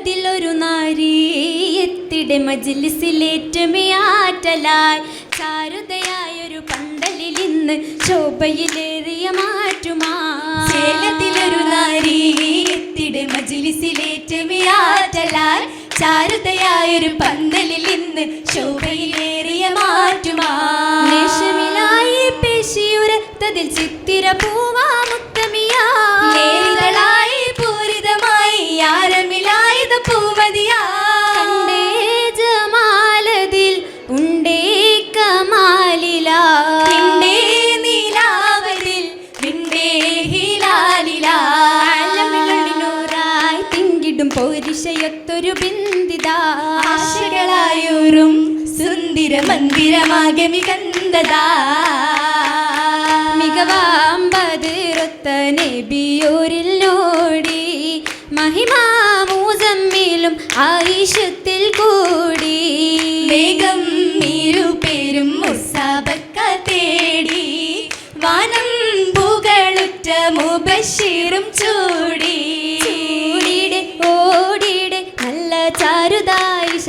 ചേലതിലൊരു നാരി എത്തിടെ മജിലിസിലേറ്റമയാറ്റലായി ചാരുതയായൊരു പന്തലിൽ ഇന്ന് ശോഭയിലേറിയ മാറ്റുമാ. ചേലത്തിലൊരു നാരി എത്തിടെ മജിലിസിലേറ്റമയാറ്റലായി ചാരുതയായൊരു പന്തലിൽ ഇന്ന് ശോഭയിലേറിയ മാറ്റുമാ. പേശിയുരത്തതിൽ ചിത്തിര പൂവാ മുത്തമിയാ. ആശകളായൂറും സുന്ദര മന്ദിരമാകെ മികന്തതാ മികവാമ്പതിരൊത്ത നബിയോരിൽ നോടി മഹിമാമൂസമ്മിലും ആയിഷത്തിൽ കൂടി. വേഗം മീരുപേരും മുസാബക്ക തേടി വാനം പൂകളുറ്റ മുബഷീറും ചൂടി.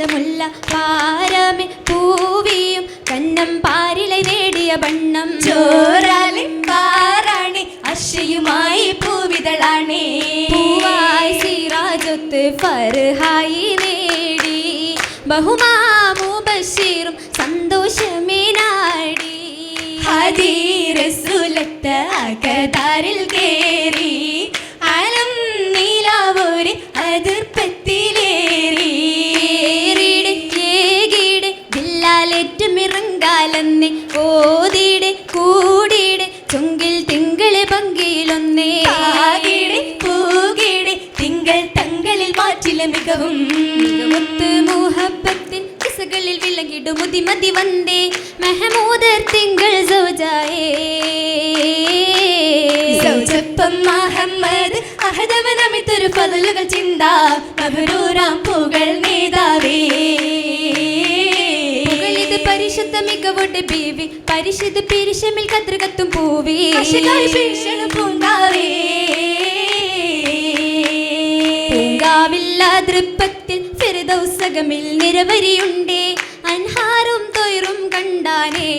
ചാരുതായിഷമുള്ള പാരമി പൂവിയും കന്നം പാരിലെ നേടിയ ബണ്ണം ചോറാലി പാറാണി അശയുമായി പൂവിതളാണേ. പൂവായി സിറാജൊത്ത് ഫർഹായി നേടി. ബഹുമാമു ബഷീറും സന്തോഷമേ നാടി. ഹദീറസുലത്ത അകതാരിൽ കേറി. മികവും മുത്ത് മുഹബത്തിൻ കിസകളിൽ വിളങ്ങിടും മുതിമതി വந்தേ മെഹമൂദർ തിങ്കൾ സൗജായേ. സൗജപ്പം മുഹമ്മദ് അഹദവൻ അമിത്തൊരു പതലുകൾ ചിന്ത. മഹരൂറാം പൂകൾ നേതാവേ. പരിശുദ്ധ മികവുണ്ട് ബീവി. പരിശുദ്ധ പിരിശമിൽ കത്രികത്തും പൂവി. ഭീഷണ പൂങ്കാവേ പൂങ്കാവില്ല ദൃപ്പത്തിൽ ഫിർദൗസകമിൽ നിരവരിയുണ്ടേ. അൻഹാറും തൊയറും കണ്ടാനേ.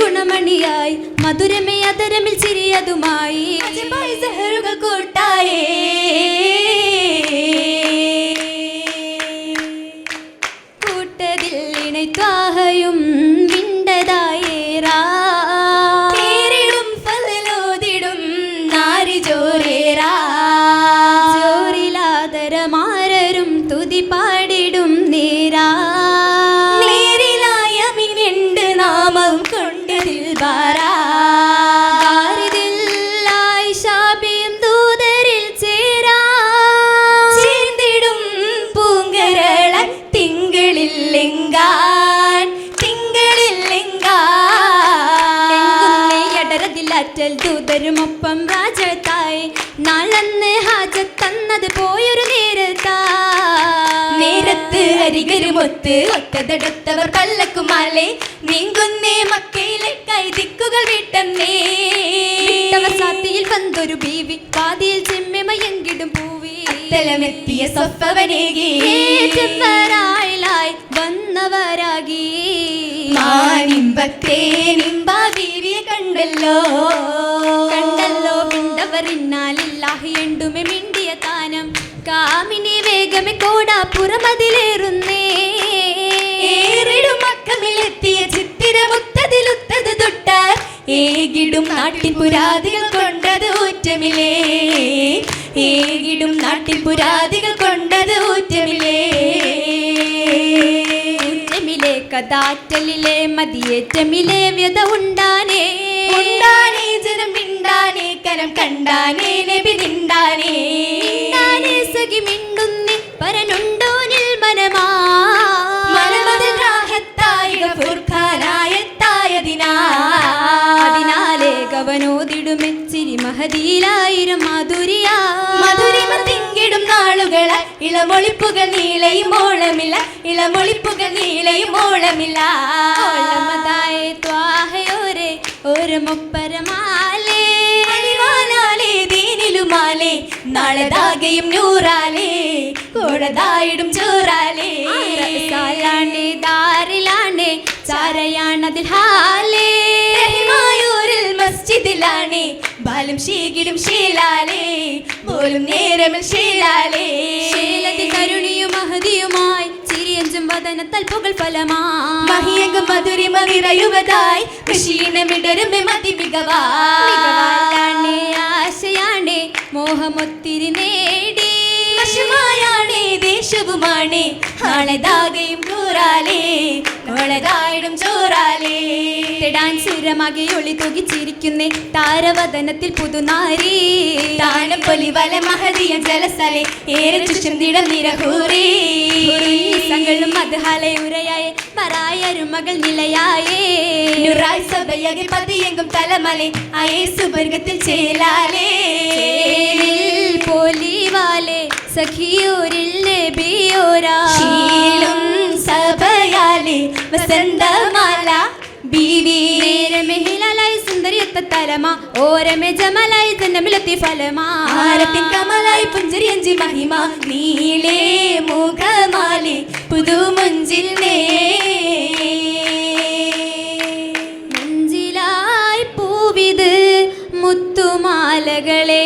ഗുണമണിയായി. മധുരമേ അതരമിൽ ചിരിയതുമായി. അരികരുമൊത്ത് ഒത്തതടുത്തവർ പല്ലക്കുമാലെ നീങ്കുന്നേ മക്കയിലെ കൈതിക്കുകൾ വിട്ടന്നേ. സാത്തിയിൽ വന്നൊരു ബീവി പാതിയിൽ ചെമ്മിമയങ്കിടും പൂവി. തലമെത്തിയ സ്വപ്പവനേകി. ഏറ്റവരായി വന്നവരാകി. മാനിമ്പത്തേ നിമ്പ ബീവിയെ കണ്ടല്ലോ. കണ്ടല്ലോ പിണ്ടവറിന്നാലില്ലാഹി എണ്ടുമെ മിണ്ടിയ താനം. കാമിനി വേഗമെ കോടാപ്പുറമതിലേറുന്നേ ഏറിടും ഏകിടും നാട്ടിൻ പുരാതികൾ കൊണ്ടത് ഊറ്റമില്ലേ? ഏകിടും നാട്ടിൻ പുരാതികൾ കൊണ്ടത് ഊറ്റമില്ലേ? ഊറ്റമിലെ കഥാറ്റലിലെ മതിയേറ്റമിലെ വ്യത ഉണ്ടാനേ? ഉണ്ടാനേ ജനം മിണ്ടാനേ കരം കണ്ടാനേ നബി നിണ്ടാനേ. സഖി മിണ്ടുന്നേ പരനുണ്ടോനിൽ മനമാ? മഹതിയിലായിരം മധുരിയ. മധുരിമ തിങ്കിടും നാളുകൾ ഇളമൊളിപ്പുകൾ നീളയും ഓളമില്ല ഇളമൊളിപ്പുകൾ നീളയും ഓളമില്ല ഓളമതായ ത്വാഹയോരെ ഒരു മുപ്പരമാലേ. ദീനിലുമാലേ നാളെ ദാകയും നൂറാലേ. കൂടതായിടും ചോറാലേ. സാലാണേ ദാരിലാണേ ചാരയാണതിൽ ഹാലേ. മസ്ജിദിലാണേ ബാലും ശീകിടും ശീലാലേ പോലും നേരമിൽ ശീലാലേ. ശീലതി കരുണിയും മഹതിയുമായി ചിരിയഞ്ചും വദനത്താൽ പുകൾ ഫലമാ മഹിയങ്കും മധുരിമ നിറയുവതായി കൃഷിയിനമിടരും മതി മികവാണേ ആശയാണേ മോഹമൊത്തിരി നേടി. വശമായാണേ ദേശവുമാണേ നാളെ ദാകയും കൂറാലേ നാളെ ദായിടും ചോറാലേ. തെടാൻ സുരമകെ ഒളി തൂകിച്ചിരിക്കുന്നേ താരവദനത്തിൽ പുതുനാരി. താനം പൊലിവല മഹതിയ ജലസലെ ഏറെ ചുഷന്തിട നിരഹൂരേ സങ്ങളും മധുഹാലയുരയായ പറായരുമകൾ നിലയായേ. നുറായ് സഭയകെ പതിയെങ്കും തലമലെ. അയേ സുവർഗത്തിൽ ചേലാലേ. പോലിവാലെ. സഖിയൂരിൽ നബിയോരാ. ശീലും സഭയാലേ. വസന്തമാല തലമ ഓരമെ ജമലായി ജനമിലെത്തി ഫലമാ. ആരത്തിൻ കമലായി പുഞ്ചരിയഞ്ചി മഹിമ. നീലേ മുഖമാലി പുതുമുഞ്ചിൽ നേ. നെഞ്ചിലായി പൂവിത് മുത്തുമാലകളെ.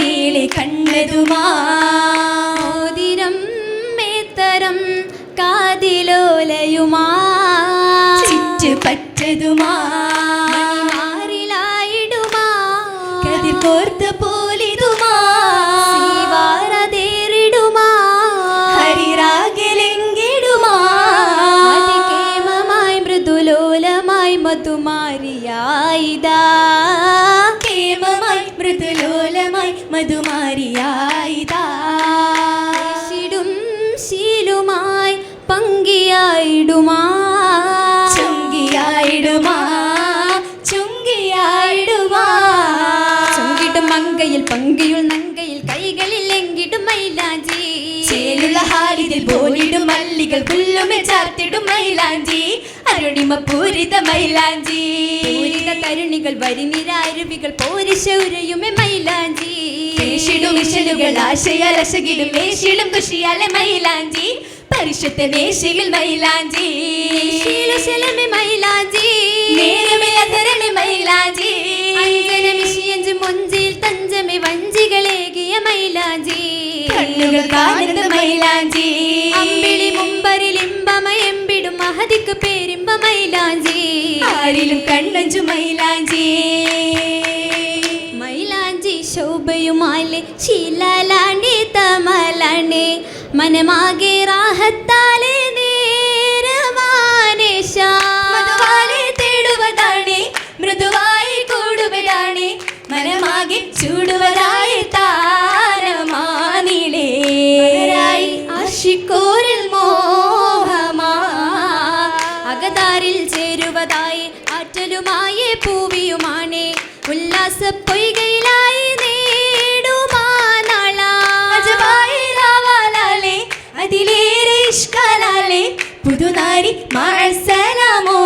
നീളെ കണ്ടതുമാ മോതിരം മേത്തരം കാതിലോലയുമാ. ചുറ്റുപറ്റതുമാ മങ്കയിൽ പങ്കയുൾ നങ്കയിൽ കൈകളിൽ എങ്കിടും മൈലാഞ്ചി. ചേലുള്ള ഹാരിതിൽ പോലിടും മല്ലികൾ പുല്ലുമെ ചാർത്തിടും മൈലാഞ്ചി. അരുണിമ പൂരിത മൈലാഞ്ചി. പൂരിത തരുണികൾ വരിനിരാരുവികൾ പോരിശൗരയുമേ മൈലാഞ്ചി. പേശിടും വിശലുകൾ ആശയാലശകിലും മേശിടും കുഷിയാലെ മൈലാഞ്ചി. പരിശുദ്ധ മേശയിൽ മൈലാഞ്ചി. ശീലശലമേ മൈലാഞ്ചി. നേരമില്ലധരമെ മൈലാഞ്ചി. അഞ്ജനമിഷിയഞ്ച് മൊഞ്ചിൽ തഞ്ചമേ വഞ്ചികളേകിയ മൈലാഞ്ചി. കണ്ണുകൾ കാണുന്ന മൈലാഞ്ചി. അമ്പിളി മുമ്പരിൽ ഇമ്പമയമ്പിടും മഹതിക്ക് പേരിമ്പ മൈലാഞ്ചി. ആരിലും കണ്ണഞ്ചു മൈലാഞ്ചി. മൈലാഞ്ചി ശോഭയുമാലെ ശീലാലാണി തമലാണി. മനമാകെ റാഹത്താലെ ആശിക്കോരിൽ മോഹമാ. അകതാരിൽ ചേരുവതായി ആറ്റലുമായി പൂവിയുമാണേ. ഉല്ലാസ പൊയ്കയിലായി അതിലേറെ ഇഷ്കാലാലേ. പുതുനാരി മഴസലാമോ